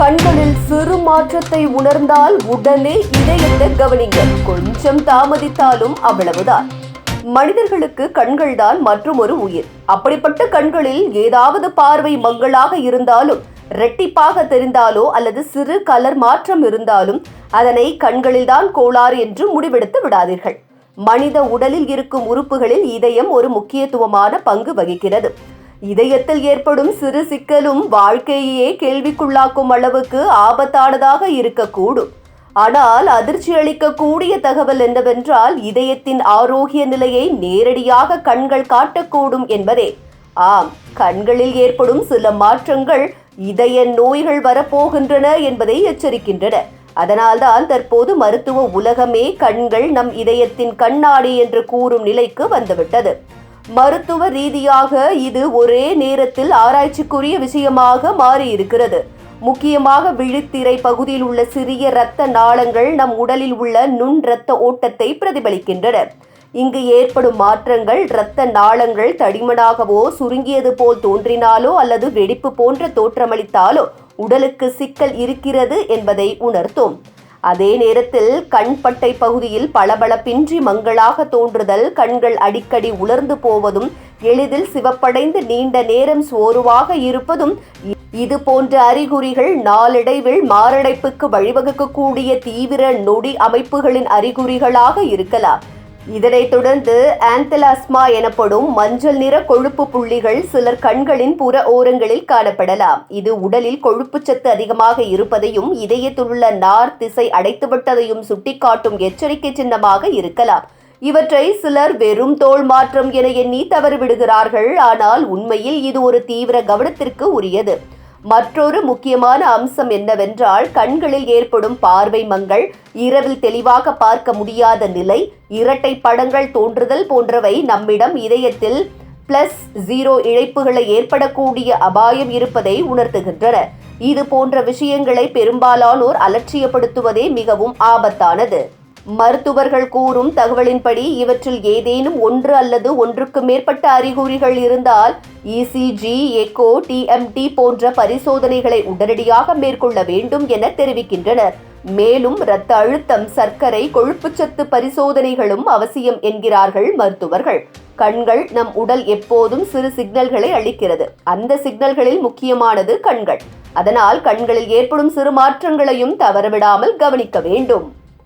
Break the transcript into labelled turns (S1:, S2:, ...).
S1: கண்களில் சிறு மாற்றத்தை உணர்ந்தால் உடனே இதயத்தை கவனிங்க. கொஞ்சம் தாமதித்தாலும் அவ்வளவுதான். மனிதர்களுக்கு கண்கள்தான் மற்றும் ஒரு உயிர். அப்படிப்பட்ட கண்களில் ஏதாவது பார்வை மங்களாக இருந்தாலும் ரெட்டிப்பாக தெரிந்தாலோ அல்லது சிறு கலர் மாற்றம் இருந்தாலும் அதனை கண்களில்தான் கோளாறு என்று முடிவெடுத்து விடாதீர்கள். மனித உடலில் இருக்கும் உறுப்புகளில் இதயம் ஒரு முக்கியத்துவமான பங்கு வகிக்கிறது. இதயத்தில் ஏற்படும் சிறு சிக்கலும் வாழ்க்கையே கேள்விக்குள்ளாக்கும் அளவுக்கு ஆபத்தானதாக இருக்கக்கூடும். ஆனால் அதிர்ச்சி அளிக்கக்கூடிய தகவல் என்னவென்றால் இதயத்தின் ஆரோக்கிய நிலையை நேரடியாக கண்கள் காட்டக்கூடும் என்பதே. ஆம் கண்களில் ஏற்படும் சில மாற்றங்கள் இதய நோய்கள் வரப்போகின்றன என்பதை எச்சரிக்கின்றன. அதனால்தான் தற்போது மருத்துவ உலகமே கண்கள் நம் இதயத்தின் கண்ணாடி என்று கூறும் நிலைக்கு வந்துவிட்டது. மருத்துவ ரீதியாக இது ஒரே நேரத்தில் ஆராய்ச்சிக்குரிய விஷயமாக மாறியிருக்கிறது. முக்கியமாக விழித்திரை பகுதியில் உள்ள சிறிய இரத்த நாளங்கள் நம் உடலில் உள்ள நுண் இரத்த ஓட்டத்தை பிரதிபலிக்கின்றன. இங்கு ஏற்படும் மாற்றங்கள் இரத்த நாளங்கள் தடிமனாகவோ சுருங்கியது போல் தோன்றினாலோ அல்லது வெடிப்பு போன்ற தோற்றமளித்தாலோ உடலுக்கு சிக்கல் இருக்கிறது என்பதை உணர்த்தும். அதே நேரத்தில் கண் பட்டை பகுதியில் பளபளப்பின்றி மங்களாக தோன்றுதல் கண்கள் அடிக்கடி உலர்ந்து போவதும் எளிதில் சிவப்படைந்து நீண்ட நேரம் சோர்வாக இருப்பதும் இது போன்ற அறிகுறிகள் நாளடைவில் மாரடைப்புக்கு வழிவகுக்கக்கூடிய தீவிர நொடி அமைப்புகளின் அறிகுறிகளாக இருக்கலாம். இதனைத் தொடர்ந்து ஆந்தலாஸ்மா எனப்படும் மஞ்சள் நிற கொழுப்பு புள்ளிகள் சிலர் கண்களின் புற ஓரங்களில் காணப்படலாம். இது உடலில் கொழுப்புச்சத்து அதிகமாக இருப்பதையும் இதயத்திலுள்ள நார் திசை அடைத்துவிட்டதையும் சுட்டிக்காட்டும் எச்சரிக்கை சின்னமாக இருக்கலாம். இவற்றை சிலர் வெறும் தோல் மாற்றம் என எண்ணி தவறிவிடுகிறார்கள். ஆனால் உண்மையில் இது ஒரு தீவிர கவனத்திற்கு உரியது. மற்றொரு முக்கியமான அம்சம் என்னவென்றால் கண்களில் ஏற்படும் பார்வை மங்கள் இரவில் தெளிவாக பார்க்க முடியாத நிலை இரட்டை படங்கள் தோன்றுதல் போன்றவை நம்மிடம் இதயத்தில் பிளஸ் ஜீரோ இழைப்புகளை ஏற்படக்கூடிய அபாயம் இருப்பதை உணர்த்துகின்றன. இது போன்ற விஷயங்களை பெரும்பாலானோர் அலட்சியப்படுத்துவதே மிகவும் ஆபத்தானது. மருத்துவர்கள் கூறும் தகவலின்படி இவற்றில் ஏதேனும் ஒன்று அல்லது ஒன்றுக்கு மேற்பட்ட அறிகுறிகள் இருந்தால் இசிஜி எக்கோ டிஎம்டி போன்ற பரிசோதனைகளை உடனடியாக மேற்கொள்ள வேண்டும் என தெரிவிக்கின்றனர். மேலும் இரத்த அழுத்தம் சர்க்கரை கொழுப்புச்சத்து பரிசோதனைகளும் அவசியம் என்கிறார்கள் மருத்துவர்கள். கண்கள் நம் உடல் எப்போதும் சிறு சிக்னல்களை அளிக்கிறது. அந்த சிக்னல்களில் முக்கியமானது கண்கள். அதனால் கண்களில் ஏற்படும் சிறு மாற்றங்களையும் தவறவிடாமல் கவனிக்க வேண்டும்.